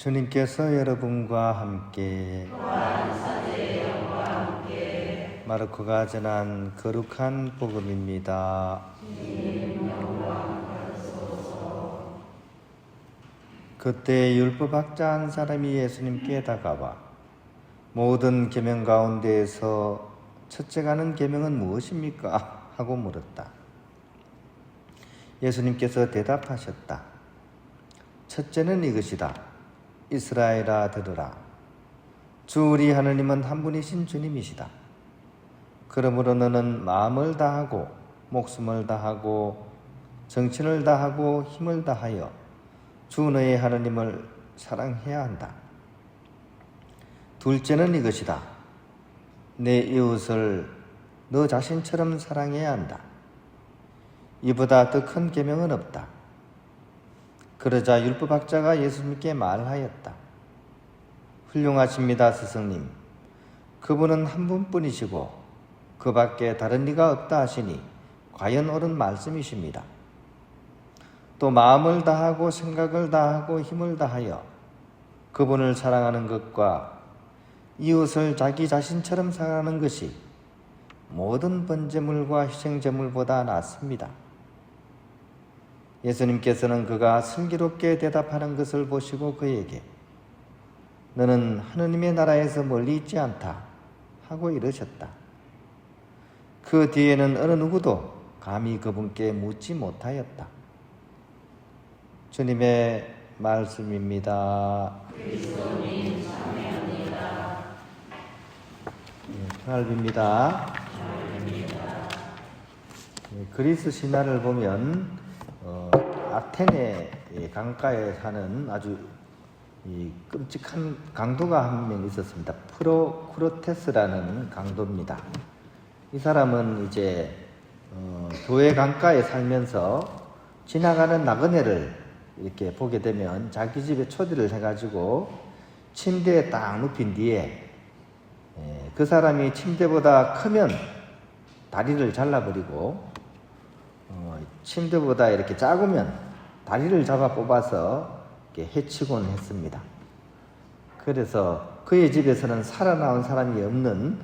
주님께서 여러분과 함께 마르코가 전한 거룩한 복음입니다. 그때 율법학자 한 사람이 예수님께 다가와 모든 계명 가운데에서 첫째 가는 계명은 무엇입니까? 하고 물었다. 예수님께서 대답하셨다. 첫째는 이것이다. 이스라엘아 들으라. 주 우리 하느님은 한 분이신 주님이시다. 그러므로 너는 마음을 다하고 목숨을 다하고 정신을 다하고 힘을 다하여 주 너의 하느님을 사랑해야 한다. 둘째는 이것이다. 내 이웃을 너 자신처럼 사랑해야 한다. 이보다 더 큰 계명은 없다. 그러자 율법학자가 예수님께 말하였다. 훌륭하십니다, 스승님. 그분은 한 분뿐이시고 그 밖에 다른 이가 없다 하시니 과연 옳은 말씀이십니다. 또 마음을 다하고 생각을 다하고 힘을 다하여 그분을 사랑하는 것과 이웃을 자기 자신처럼 사랑하는 것이 모든 번제물과 희생제물보다 낫습니다. 예수님께서는 그가 슬기롭게 대답하는 것을 보시고 그에게 너는 하느님의 나라에서 멀리 있지 않다 하고 이르셨다. 그 뒤에는 어느 누구도 감히 그분께 묻지 못하였다. 주님의 말씀입니다. 네, 평알비입니다. 네, 그리스 신화를 보면 어, 아테네 강가에 사는 아주 이 끔찍한 강도가 한 명 있었습니다. 프로크로테스라는 강도입니다. 이 사람은 이제 어, 교회 강가에 살면서 지나가는 나그네를 이렇게 보게 되면 자기 집에 초대를 해가지고 침대에 딱 눕힌 뒤에 에, 그 사람이 침대보다 크면 다리를 잘라버리고 어, 침대보다 이렇게 작으면 다리를 잡아 뽑아서 해치곤 했습니다. 그래서 그의 집에서는 살아나온 사람이 없는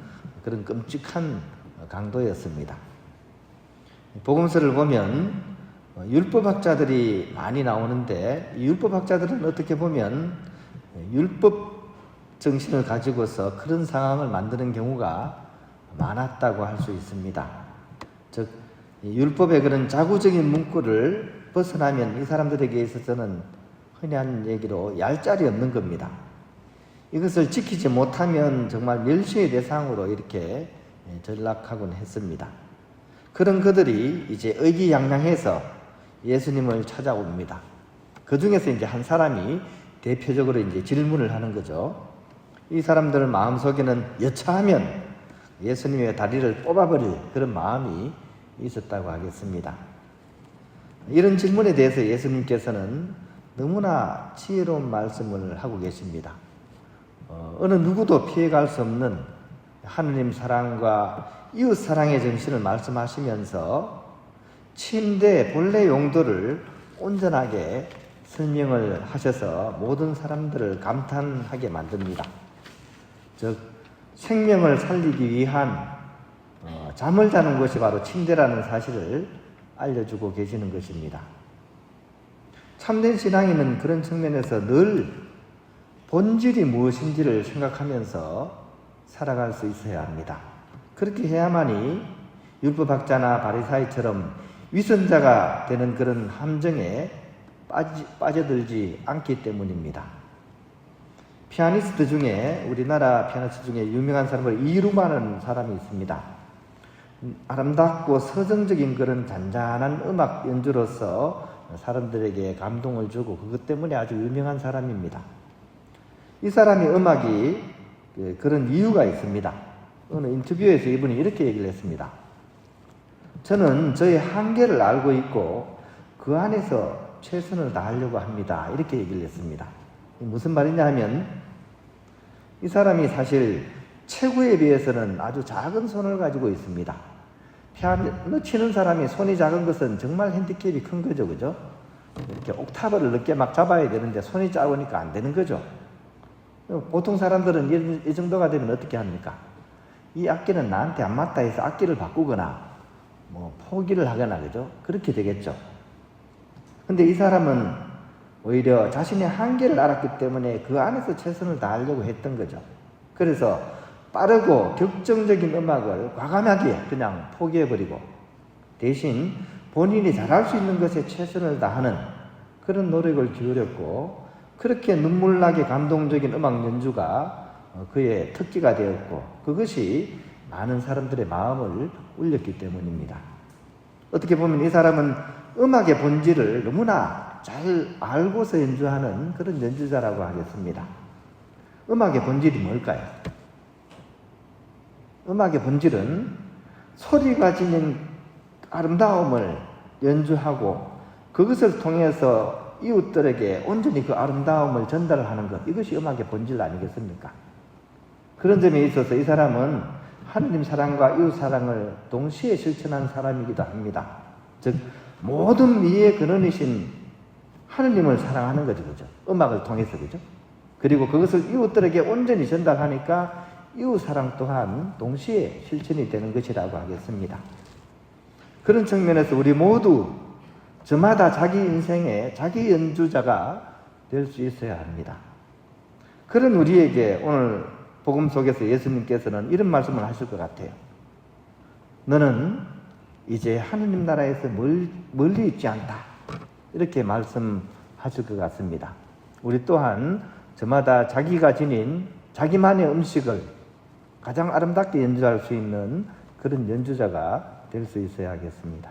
그런 끔찍한 강도였습니다. 복음서를 보면 어, 율법학자들이 많이 나오는데 이 율법학자들은 어떻게 보면 율법 정신을 가지고서 그런 상황을 만드는 경우가 많았다고 할 수 있습니다. 즉 율법의 그런 자구적인 문구를 벗어나면 이 사람들에게 있어서는 흔히 하는 얘기로 얄짤이 없는 겁니다. 이것을 지키지 못하면 정말 멸시의 대상으로 이렇게 전락하곤 했습니다. 그런 그들이 이제 의기양양해서 예수님을 찾아옵니다. 그 중에서 이제 한 사람이 대표적으로 이제 질문을 하는 거죠. 이 사람들 마음속에는 여차하면 예수님의 다리를 뽑아버릴 그런 마음이 있었다고 하겠습니다. 이런 질문에 대해서 예수님께서는 너무나 지혜로운 말씀을 하고 계십니다. 어, 느 누구도 피해갈 수 없는 하느님 사랑과 이웃 사랑의 정신을 말씀하시면서 침대 본래 용도를 온전하게 설명을 하셔서 모든 사람들을 감탄하게 만듭니다. 즉 생명을 살리기 위한 어, 잠을 자는 것이 바로 침대라는 사실을 알려주고 계시는 것입니다. 참된 신앙인은 그런 측면에서 늘 본질이 무엇인지를 생각하면서 살아갈 수 있어야 합니다. 그렇게 해야만이 율법학자나 바리사이처럼 위선자가 되는 그런 함정에 빠지, 빠져들지 않기 때문입니다. 피아니스트 중에 우리나라 피아니스트 중에 유명한 사람을 이루마는 사람이 있습니다. 아름답고 서정적인 그런 잔잔한 음악 연주로서 사람들에게 감동을 주고 그것 때문에 아주 유명한 사람입니다. 이 사람의 음악이 그런 이유가 있습니다. 어느 인터뷰에서 이분이 이렇게 얘기를 했습니다. 저는 저의 한계를 알고 있고 그 안에서 최선을 다하려고 합니다. 이렇게 얘기를 했습니다. 무슨 말이냐 하면 이 사람이 사실 최고에 비해서는 아주 작은 손을 가지고 있습니다. 피아노 치는 사람이 손이 작은 것은 정말 핸디캡이 큰 거죠, 그죠? 이렇게 옥타브를 늦게 막 잡아야 되는데 손이 작으니까 안 되는 거죠. 보통 사람들은 이, 이 정도가 되면 어떻게 합니까? 이 악기는 나한테 안 맞다 해서 악기를 바꾸거나 뭐 포기를 하거나 그죠? 그렇게 되겠죠. 근데 이 사람은 오히려 자신의 한계를 알았기 때문에 그 안에서 최선을 다하려고 했던 거죠. 그래서 빠르고 격정적인 음악을 과감하게 그냥 포기해버리고 대신 본인이 잘할 수 있는 것에 최선을 다하는 그런 노력을 기울였고 그렇게 눈물나게 감동적인 음악 연주가 어, 그의 특기가 되었고 그것이 많은 사람들의 마음을 울렸기 때문입니다. 어떻게 보면 이 사람은 음악의 본질을 너무나 잘 알고서 연주하는 그런 연주자라고 하겠습니다. 음악의 본질이 뭘까요? 음악의 본질은 소리가 지닌 아름다움을 연주하고 그것을 통해서 이웃들에게 온전히 그 아름다움을 전달하는 것 이것이 음악의 본질 아니겠습니까? 그런 점에 있어서 이 사람은 하느님 사랑과 이웃 사랑을 동시에 실천한 사람이기도 합니다. 즉 모든 미의 근원이신 하느님을 사랑하는 거죠, 그죠? 음악을 통해서 그죠? 그리고 그것을 이웃들에게 온전히 전달하니까 이웃 사랑 또한 동시에 실천이 되는 것이라고 하겠습니다. 그런 측면에서 우리 모두 저마다 자기 인생의 자기 연주자가 될 수 있어야 합니다. 그런 우리에게 오늘 복음 속에서 예수님께서는 이런 말씀을 하실 것 같아요. 너는 이제 하느님 나라에서 멀, 멀리 있지 않다. 이렇게 말씀하실 것 같습니다. 우리 또한 저마다 자기가 지닌 자기만의 음식을 가장 아름답게 연주할 수 있는 그런 연주자가 될 수 있어야 하겠습니다.